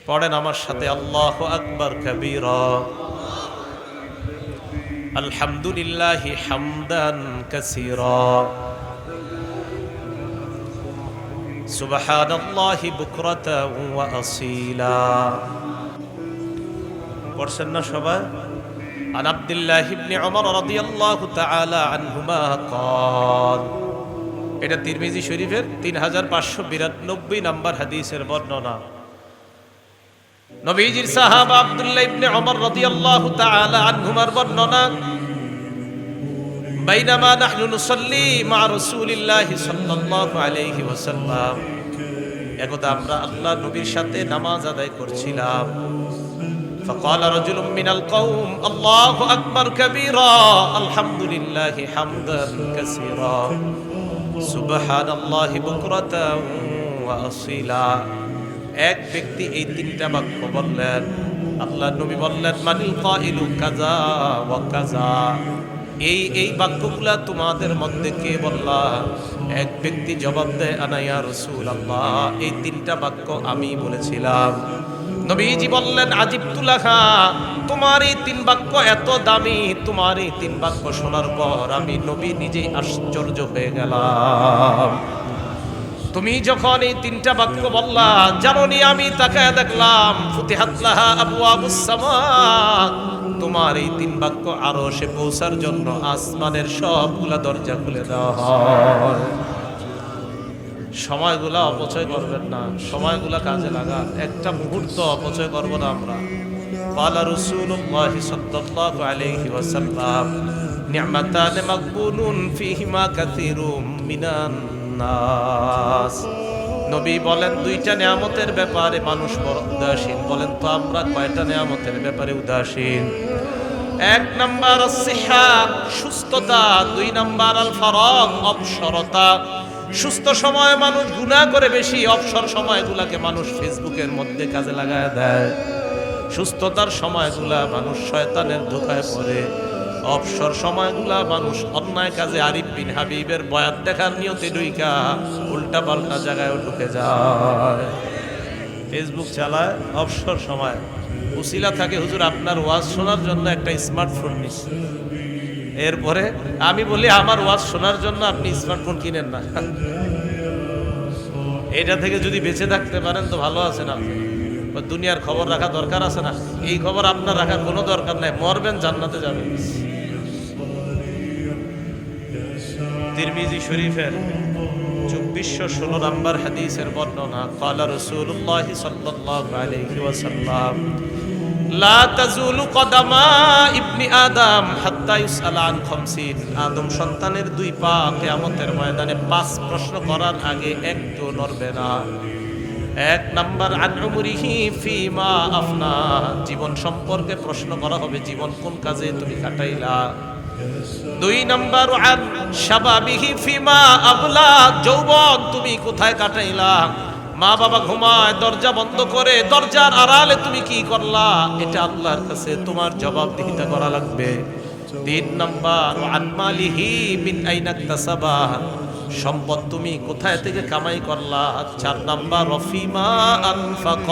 পড়েন আমার সাথে আল্লাহ আকবর কবির আলহামদুলিল্লাহ হামদান কাসীরা سبحان الله بكرة وأصيلا পড়ছেন না সবাই عن عبد الله بن عمر رضي الله تعالى عنهما قال এটা তিরমিজি শরীফের তিন হাজার পাঁচশো বিরানব্বই নাম্বার হাদিসের বর্ণনা নবীজির সাহাবা আব্দুল্লাহ ইবনে ওমর রাদিয়াল্লাহু তাআলা আনহুমার বর্ণনা বাইনামা নাহনু নুসাল্লি মা রাসূলিল্লাহ সাল্লাল্লাহু আলাইহি ওয়াসাল্লাম একদা আমরা আল্লাহ নবীর সাথে নামাজ আদায় করছিলাম فقال رجل من القوم الله أكبر كبيرا الحمد لله حمدا كثيرا سبحان الله بكرة وأصيلا এক ব্যক্তি এই তিনটা বাক্য বললেন আল্লাহ নবী বললেন, মানিল কাইলু কাজা ওয়া কাজা এই এই বাক্যগুলা তোমাদের মধ্যে কে বললা? এক ব্যক্তি জবাব দেয় আনাইয়া রসুল আল্লাহ এই তিনটা বাক্য আমি বলেছিলাম। নবীজি বললেন, আজিব তুলাখা তোমার এই তিন বাক্য এত দামি, তোমার এই তিন বাক্য শোনার পর আমি নবী নিজেই আশ্চর্য হয়ে গেলাম। তুমি যখন এই তিনটা বাক্য বললা, জাননি আমি তাকে দেখলাম আবু আবু তোমার এই তিন বাক্য আরও সে পৌঁছার জন্য আসমানের সবগুলা দরজা খুলে দেওয়া সময়গুলা অপচয় করবেন না, সময়গুলা কাজে লাগান। একটা মুহূর্ত অপচয় করব না আমরা। পালা রসুল্লাহ সাল্লাল্লাহু আলাইহি ওয়াসাল্লাম নিয়ামাতান মাকবুলুন ফিহিমা কাসীরুম মিনান নাস নবী বলেন, দুইটা নিয়ামতের ব্যাপারে মানুষ বড় উদাসীন। বলেন তো, আমরা কয়টা নিয়ামতের ব্যাপারে উদাসীন? এক নাম্বার সুস্থতা। দুই নাম্বার আল ফরক অবসরতা। সুস্থ সময়ে মানুষ গুণা করে বেশি, অবসর সময়গুলাকে মানুষ ফেসবুকের মধ্যে কাজে লাগায় দেয়। সুস্থতার সময়গুলা মানুষ শয়তানের ধোকায় পড়ে। অবসর সময়গুলা মানুষ অন্যায় কাজে আরিফ বিন হাবিবের বয়াত দেখার নিয়তে ডুইকা উল্টা পাল্টা জায়গায় ঢুকে যায়। ফেসবুক চালায়, অবসর সময়। উসিলা থাকে, হুজুর, আপনার ওয়াজ শোনার জন্য একটা স্মার্টফোন নিস। এরপরে আমি বলি, আমার ওয়াজ শোনার জন্য আপনি স্মার্টফোন কিনেন না। এটা থেকে যদি বেঁচে থাকতে পারেন তো ভালো আপনি বা দুনিয়ার খবর রাখা দরকার আছে না। এই খবর আপনার রাখার কোনো দরকার নাই। মরবেন, জান্নাতে যাবেন। তিরমিজি শরীফের চব্বিশশো ষোলো নম্বর হাদিসের বর্ণনা, কালা রসুল্লাহ ওয়াসাল্লাম, লা আন আদম সন্তানের দুই ময়দানে পাঁচ আগে এক ফিমা জীবন সম্পর্কে প্রশ্ন করা হবে, জীবন কোন কাজে তুমি কাটাইলা? দুই নাম্বার, আন শাবাবিহি ফিমা আবলা। যৌবন তুমি কোথায় কাটাইলা? মা বাবা ঘুমায়, দরজা বন্ধ করে, দরজার আড়ালে তুমি কি করলা? এটা আল্লাহর কাছে তোমার জবাবদিহিতা করা লাগবে। তিন নাম্বার আনমালিহি মিন আইনাক্তাসাবা সম্পদ তুমি কোথায় থেকে কামাই করলা? চার নাম্বার রফিমা আনফাক।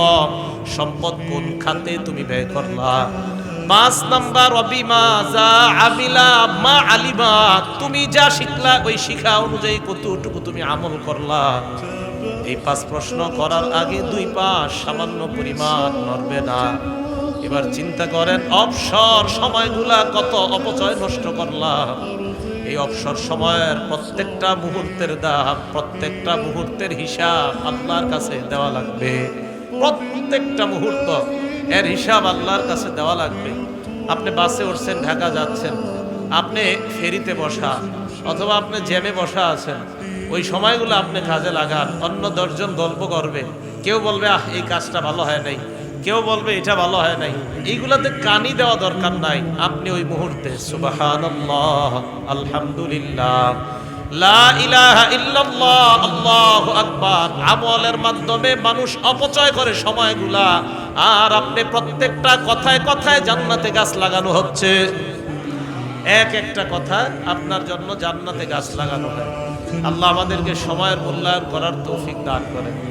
সম্পদ কোন খাতে তুমি ব্যয় করলা? পাঁচ নাম্বার অবিমা যা আমিলা মা আলিমা, তুমি যা শিখলা, ওই শিখা অনুযায়ী কতটুকু তুমি আমল করলা। এই পাঁচ প্রশ্ন করার আগে দুই পাঁচ সামান্য পরিমাণ নড়বে না। এবার চিন্তা করেন, অবসর সময়গুলা কত অপচয় নষ্ট করলাম। এই অবসর সময়ের প্রত্যেকটা মুহূর্তের দাম, প্রত্যেকটা মুহূর্তের হিসাব আল্লাহর কাছে দেওয়া লাগবে। প্রত্যেকটা মুহূর্ত এর হিসাব আল্লাহর কাছে দেওয়া লাগবে। আপনি বাসে উঠছেন, ঢাকা যাচ্ছেন। আপনি ফেরিতে বসা অথবা আপনি জ্যামে বসা আছেন, ওই সময়গুলো আপনি কাজে লাগান, অন্য দশজন গল্প করবে। কেউ বলবে, আহ, এই কাজটা ভালো হয় নাই। কেউ বলবে, এটা ভালো হয় নাই। এইগুলাতে কানি দেওয়া দরকার নাই। আপনি ওই মুহূর্তে সুবাহ আলহামদুলিল্লাহ। আমলের মাধ্যমে মানুষ অপচয় করে সময়গুলা। আর আপনি প্রত্যেকটা কথায় কথায় জান্নাতে গাছ লাগানো হচ্ছে। এক একটা কথা আপনার জন্য জান্নাতে গাছ লাগানো হয়। আল্লাহ আমাদেরকে সময়ের মূল্যায়ন করার তৌফিক দান করেন।